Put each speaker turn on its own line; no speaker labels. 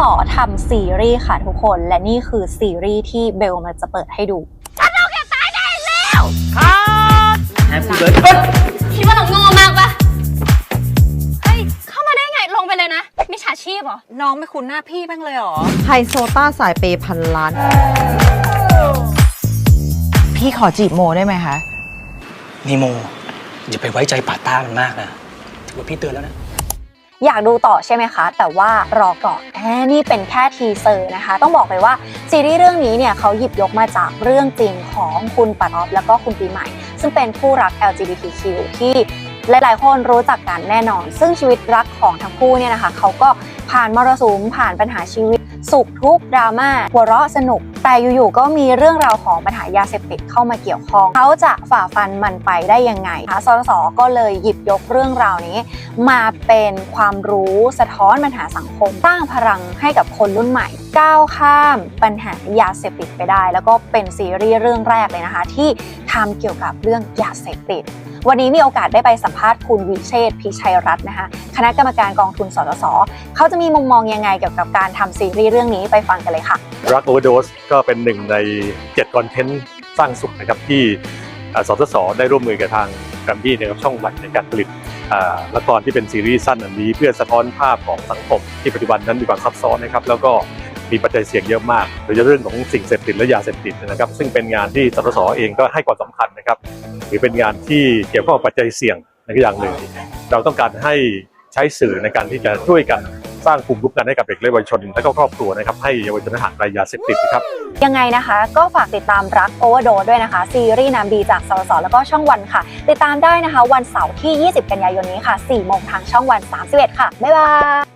สทำซีรีส์ค่ะทุกคน และนี่คือซีรีส์ที่เบลมันจะเปิดให้ดู
แฮปปี้เบิร์ด
คิดว่าเราโง่มากปะเฮ้ย เข้ามาได้ไงลงไปเลยนะมิจฉาชีพเหรอ
น้องไม่คุ้นหน้าพี่บ้างเลยเหรอ
ไฮโซต้าสายเปย์พันล้าน พี่ขอจีบโมได้ไหมคะ
นีโมอย่าไปไว้ใจป่าต้ามันมากนะถือว่าพี่เตือนแล้วนะ
อยากดูต่อใช่ไหมคะ แต่ว่ารอก่อนแค่นี่เป็นแค่ทีเซอร์นะคะ ต้องบอกเลยว่าซีรีส์เรื่องนี้เนี่ยเขาหยิบยกมาจากเรื่องจริงของคุณปัดออฟแล้วก็คุณปีใหม่ ซึ่งเป็นคู่รัก LGBTQ ที่หลายๆ คนรู้จักกันแน่นอน ซึ่งชีวิตรักของทั้งคู่เนี่ยนะคะเขาก็ผ่านมรสุมผ่านปัญหาชีวิต สุขทุกข์ดราม่าหัวเราะสนุก แต่อยู่ๆก็มีเรื่องราวของปัญหายาเสพติดเข้ามาเกี่ยวข้อง เขาจะฝ่าฟันมันไปได้ยังไงคะสสก็เลยหยิบยกเรื่องราวนี้ มาเป็นความรู้สะท้อนปัญหาสังคมสร้างพลังให้กับคนรุ่นใหม่ ก้าวข้ามปัญหายาเสพติดไปได้ แล้วก็เป็นซีรีส์เรื่องแรกเลยนะคะ ที่ทำเกี่ยวกับเรื่องยาเสพติด วันนี้มีโอกาสได้ไปสัมภาษณ์คุณวิเชษพิชัยรัตน์นะคะ คณะกรรมการกองทุนสสสเขาจะมีมุมมองยังไงเกี่ยวกับการทำซีรีส์เรื่องนี้ไปฟังกันเลยค่ะ
รักโอเวอร์โดสก็เป็นหนึ่งใน7คอนเทนต์สร้างสุขนะครับที่สสสได้ร่วมมือกับทางแกรมมี่นะครับช่องวันในการผลิตละครที่เป็นซีรีส์สั้นอันนี้ เพื่อสะท้อนภาพของสังคมที่ปัจจุบันนั้นมีความซับซ้อนนะครับแล้วก็ มีปัจจัยเสี่ยงเยอะมากโดยเฉพาะเรื่องของสิ่งเสพติดและยาเสพติดนะครับ ซึ่งเป็นงานที่สสสเองก็ให้ความสำคัญนะครับหรือเป็นงานที่เกี่ยวข้องกับปัจจัยเสี่ยงในอย่างหนึ่ง เราต้องการให้ใช้สื่อในการที่จะช่วยกันสร้างภูมิคุ้มกันให้กับเด็กและเยาวชนและก็ครอบครัวนะครับให้เยาวชนห่างไกลยาเสพติดนะครับ
ยังไงนะคะ ก็ฝากติดตามรักโอเวอร์โดด้วยนะคะ ซีรีส์น้ำดีจากสสแล้วก็ช่องวันค่ะ ติดตามได้นะคะ วันเสาร์ที่ 20 กันยายนนี้ค่ะ4โมงทางช่องวัน 31 ค่ะ บ๊ายบาย